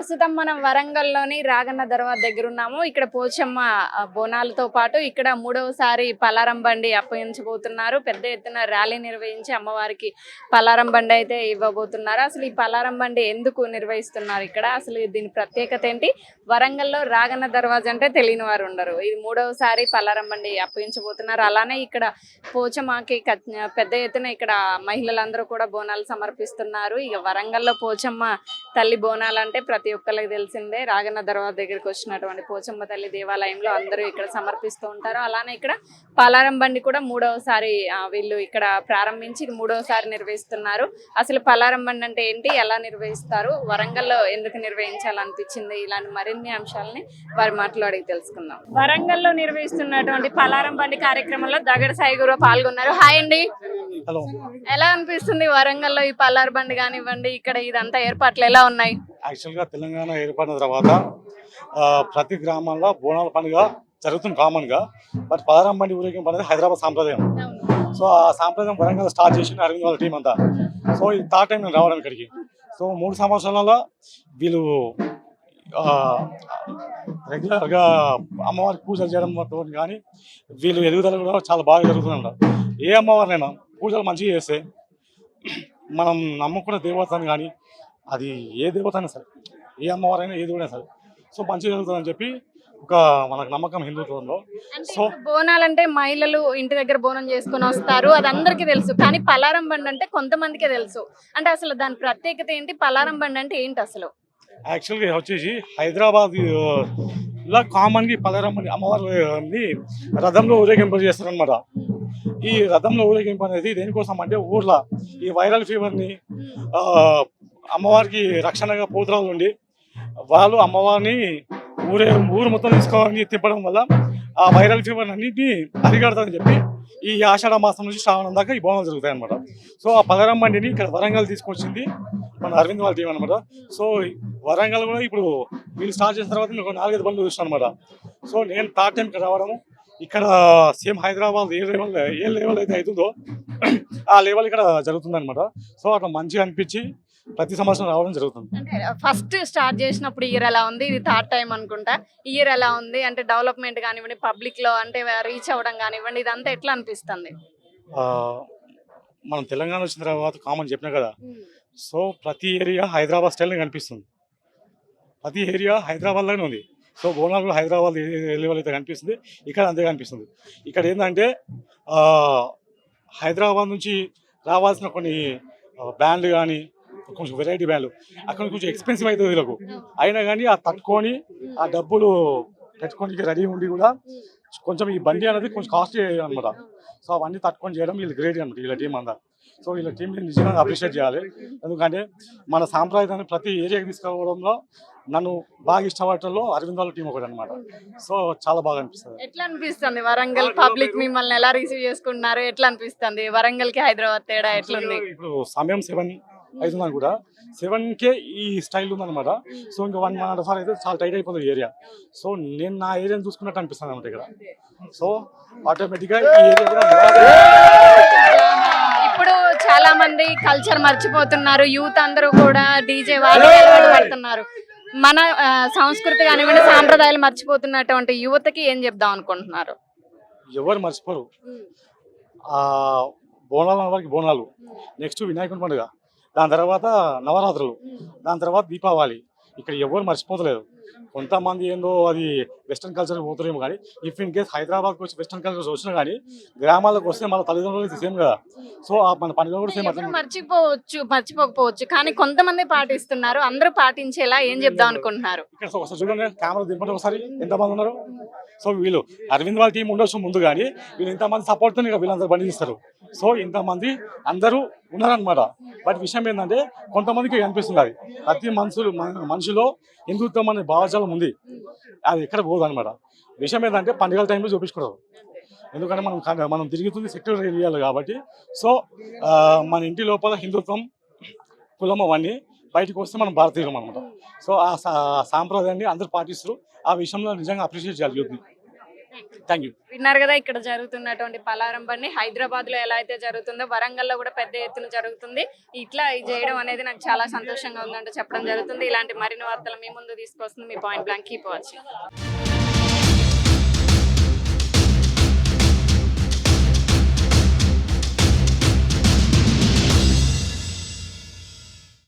ప్రస్తుతం మనం వరంగల్లోని రాగన్న దర్వాజ దగ్గర ఉన్నాము. ఇక్కడ పోచమ్మ బోనాలతో పాటు ఇక్కడ మూడవసారి పలారం బండి అప్పగించబోతున్నారు. పెద్ద ఎత్తున ర్యాలీ నిర్వహించి అమ్మవారికి పలారం బండి అయితే ఇవ్వబోతున్నారు. అసలు ఈ పలారం బండి ఎందుకు నిర్వహిస్తున్నారు ఇక్కడ? అసలు దీని ప్రత్యేకత ఏంటి? వరంగల్లో రాగన్న దర్వాజ అంటే తెలియని వారు ఉండరు. ఇది మూడవసారి పలారం బండి అప్పగించబోతున్నారు. అలానే ఇక్కడ పోచమ్మకి పెద్ద ఎత్తున ఇక్కడ మహిళలందరూ కూడా బోనాలు సమర్పిస్తున్నారు. ఇక వరంగల్లో పోచమ్మ తల్లి బోనాలు అంటే ప్రతి ఒక్కరికి తెలిసిందే రాగన్న దర్వాజ దగ్గరికి వచ్చినటువంటి పోచమ్మ తల్లి దేవాలయంలో అందరూ ఇక్కడ సమర్పిస్తూ ఉంటారు. అలానే ఇక్కడ పలారం బండి కూడా మూడవసారి వీళ్ళు ఇక్కడ ప్రారంభించి మూడవసారి నిర్వహిస్తున్నారు. అసలు పలారం బండి అంటే ఏంటి? ఎలా నిర్వహిస్తారు? వరంగల్లో ఎందుకు నిర్వహించాలనిపించింది? ఇలాంటి మరిన్ని అంశాలని వారి మాటలో అడిగి తెలుసుకుందాం. వరంగల్లో నిర్వహిస్తున్నటువంటి పలారం బండి కార్యక్రమంలో దగడ సాయి గురు పాల్గొన్నారు. హాయ్ అండి. ఎలా అనిపిస్తుంది వరంగల్లో ఈ పల్లారు బండి కానివ్వండి? ఇక్కడ ఇదంతా ఏర్పాట్లు ఎలా ఉన్నాయి? యాక్చువల్గా తెలంగాణ ఏర్పడిన తర్వాత ప్రతి గ్రామంలో బోనాల పండుగ జరుగుతుంది కామన్గా. బట్ పదహారం బండి ఊరేగింపు అనేది హైదరాబాద్ సాంప్రదాయం. సో ఆ సాంప్రదాయం వరంగల్ స్టార్ట్ చేసిన అరవింద్ వాళ్ళ టీం అంతా. సో ఇది థర్డ్ టైం నేను రావడం ఇక్కడికి. సో మూడు సంవత్సరాలలో వీళ్ళు రెగ్యులర్గా అమ్మవారికి పూజలు చేయడం కానీ వీళ్ళు ఎదుగుదల కూడా చాలా బాగా జరుగుతుందంట. ఏ అమ్మవారినైనా పూజలు మంచిగా చేస్తే మనం నమ్ముకున్న దేవతని కానీ అది ఏ దేవత అయినా సరే ఏ అమ్మవారైనా ఏ దేవుడైనా సరే. సో మంచిగా జరుగుతుందని చెప్పి ఒక మనకు నమ్మకం హిందుత్వంలో సో బోనాలంటే మహిళలు ఇంటి దగ్గర బోనం చేసుకొని వస్తారు అది అందరికీ తెలుసు. కానీ పలారం బండి అంటే కొంతమందికే తెలుసు. అంటే అసలు దాని ప్రత్యేకత ఏంటి? పలారం బండి అంటే ఏంటి అసలు? యాక్చువల్గా వచ్చేసి హైదరాబాద్ ఇలా కామన్గా పలరమ్మని అమ్మవారిని రథంలో ఊరేగింపు చేస్తారనమాట ఈ రథంలో ఊరేగింపు అనేది దేనికోసం అంటే ఊర్లో ఈ వైరల్ ఫీవర్ని అమ్మవారికి రక్షణగా పోతురాలు ఉండి వాళ్ళు అమ్మవారిని ఊరే ఊరు మొత్తం తీసుకోవాలని తిప్పడం వల్ల ఆ వైరల్ ఫీవర్ అన్నింటినీ అరిగడతారని చెప్పి ఈ ఆషాఢ మాసం నుంచి శ్రావణం దాకా ఈ బోనాలు జరుగుతాయి అనమాట సో ఆ పదరం బండిని ఇక్కడ వరంగల్ తీసుకొచ్చింది మన అరవింద్ వాళ్ళ టీం అనమాట సో వరంగల్ కూడా ఇప్పుడు వీళ్ళు స్టార్ట్ చేసిన తర్వాత నేను ఒక నాలుగైదు బండ్లు చూస్తాను అనమాట సో నేను థర్డ్ టైం ఇక్కడ రావడము. ఇక్కడ సేమ్ హైదరాబాద్ ఏ లెవెల్ ఏ లెవెల్ అయితే అవుతుందో ఆ లెవెల్ ఇక్కడ జరుగుతుంది అనమాట సో అట్లా మంచిగా అనిపించి ప్రతి సంవత్సరం రావడం జరుగుతుంది. అంటే ఫస్ట్ స్టార్ట్ చేసినప్పుడు ఇయర్ ఎలా ఉంది? ఇది థర్డ్ టైం అనుకుంటా. ఇయర్ ఎలా ఉంది? అంటే డెవలప్మెంట్ కానివ్వండి పబ్లిక్లో అంటే రీచ్ అవ్వడం కానివ్వండి ఇదంతా ఎట్లా అనిపిస్తుంది? ఆ, మనం తెలంగాణ వచ్చిన తర్వాత కామన్ చెప్పినా కదా. సో ప్రతి ఏరియా హైదరాబాద్ స్టైల్ కనిపిస్తుంది. ప్రతి ఏరియా హైదరాబాద్లోనే ఉంది. సో బోనాలు హైదరాబాద్ లెవెల్ అయితే కనిపిస్తుంది ఇక్కడ అంతే కనిపిస్తుంది. ఇక్కడ ఏంటంటే ఆ, హైదరాబాద్ నుంచి రావాల్సిన కొన్ని బ్యాండ్లు కానీ కొంచెం వెరైటీ బ్యాండ్లు అక్కడ కొంచెం ఎక్స్పెన్సివ్ అవుతుంది వీళ్ళకు. అయినా కానీ ఆ తట్టుకొని ఆ డబ్బులు పెట్టుకోనికి రెడీ ఉండి కూడా కొంచెం ఈ బండి అనేది కొంచెం కాస్ట్లీ అనమాట సో అవన్నీ తట్టుకొని చేయడం వీళ్ళు గ్రేట్ అనమాట వీళ్ళ టీం అంతా. సో వీళ్ళ టీంని నిజంగా అప్రిషియేట్ చేయాలి. ఎందుకంటే మన సాంప్రదాయాన్ని ప్రతి ఏరియాకి తీసుకురావడంలో నన్ను బాగా ఇష్టపడటంలో అరవింద్ వాళ్ళ టీం ఒకటి అనమాట సో చాలా బాగా అనిపిస్తుంది. ఎట్లా అనిపిస్తుంది? వరంగల్ పబ్లిక్ మిమ్మల్ని ఎలా రిసీవ్ చేసుకుంటున్నారు? ఎట్లా అనిపిస్తుంది? వరంగల్కి హైదరాబాద్ తేడా ఎట్లుంది? ఇప్పుడు సమయం సెవెన్ అవుతుందని కూడా. సెవెన్ కే ఈ స్టైల్ ఉందన్నమాట. సో ఇంకా వన్ వన్ అండ్ అయితే చాలా టైట్ అయిపోతుంది ఏరియా. సో నేను నా ఏరియాని చూసుకున్నట్టు అనిపిస్తుంది అనమాట ఇక్కడ. సో ఆటోమేటిక్గా ఈ ఏరియా కూడా ఇప్పుడు చాలా మంది కల్చర్ మర్చిపోతున్నారు. యూత్ అందరూ కూడా డీజే వాళ్ళు పడుతున్నారు. మన సంస్కృతి కానివ్వండి సాంప్రదాయాలు మర్చిపోతున్నటువంటి యువతకి ఏం చెప్దాం అనుకుంటున్నారు? ఎవరు మర్చిపోరు. బోనాలు అన్నవారికి బోనాలు. నెక్స్ట్ వినాయకుని పండుగ. దాని తర్వాత నవరాత్రులు. దాని తర్వాత దీపావళి. ఇక్కడ ఎవరు మర్చిపోతలేదు కొంతమంది ఏందో అది వెస్ట్రన్ కల్చర్ పోతారేమో కానీ ఇఫ్ ఇన్ కేస్ హైదరాబాద్కి వచ్చి వెస్ట్రన్ కల్చర్ వచ్చినా కానీ గ్రామాలకు వస్తే మన తల్లిదండ్రులు సేమ్ కదా. సో మన పండుగ కూడా సేమ్ మర్చిపోవచ్చు మర్చిపోకపోవచ్చు. కానీ కొంతమంది పాటిస్తున్నారు. అందరూ పాటించేలా ఏం చెప్దాం అనుకుంటున్నారు? ఇక్కడ ఒకసారి చూడండి కెమెరా దింపండి ఒకసారి. ఎంతమంది ఉన్నారు? సో వీళ్ళు అరవింద్ వాళ్ళ టీం ఉండొచ్చు ముందు కానీ వీళ్ళు ఇంతమంది సపోర్ట్తో వీళ్ళందరూ బండి తీస్తారు సో ఇంతమంది అందరూ ఉన్నారనమాట బట్ విషయం ఏంటంటే కొంతమందికి కనిపిస్తున్నది అది. ప్రతి మనుషులు మన- మనిషిలో హిందుత్వం అనే భావజాలం ఉంది. అది ఎక్కడ పోదు అనమాట. విషయం ఏంటంటే పండుగల టైంలో చూపించకూడదు ఎందుకంటే మనం మనం తిరుగుతుంది సెక్యులర్ ఏరియాలు కాబట్టి. సో మన ఇంటి లోపల హిందుత్వం కులం అవన్నీ బయటకు వస్తే మనం భారతీయులం అనమాట. సో ఆ సా- సాంప్రదాయాన్ని అందరూ పాటిస్తారు ఆ విషయంలో నిజంగా అప్రిషియేట్ చేయాలి థ్యాంక్ యూ విన్నారు కదా ఇక్కడ జరుగుతున్నటువంటి పలారం బండి హైదరాబాద్లో ఎలా అయితే జరుగుతుందో వరంగల్లో కూడా పెద్ద ఎత్తున జరుగుతుంది. ఇట్లా ఇది చేయడం అనేది నాకు చాలా సంతోషంగా ఉందంటే చెప్పడం జరుగుతుంది. ఇలాంటి మరిన్ని వార్తలు మీ ముందు తీసుకొస్తుంది. మీ పాయింట్ బ్లాంక్ కీప్ వాచింగ్.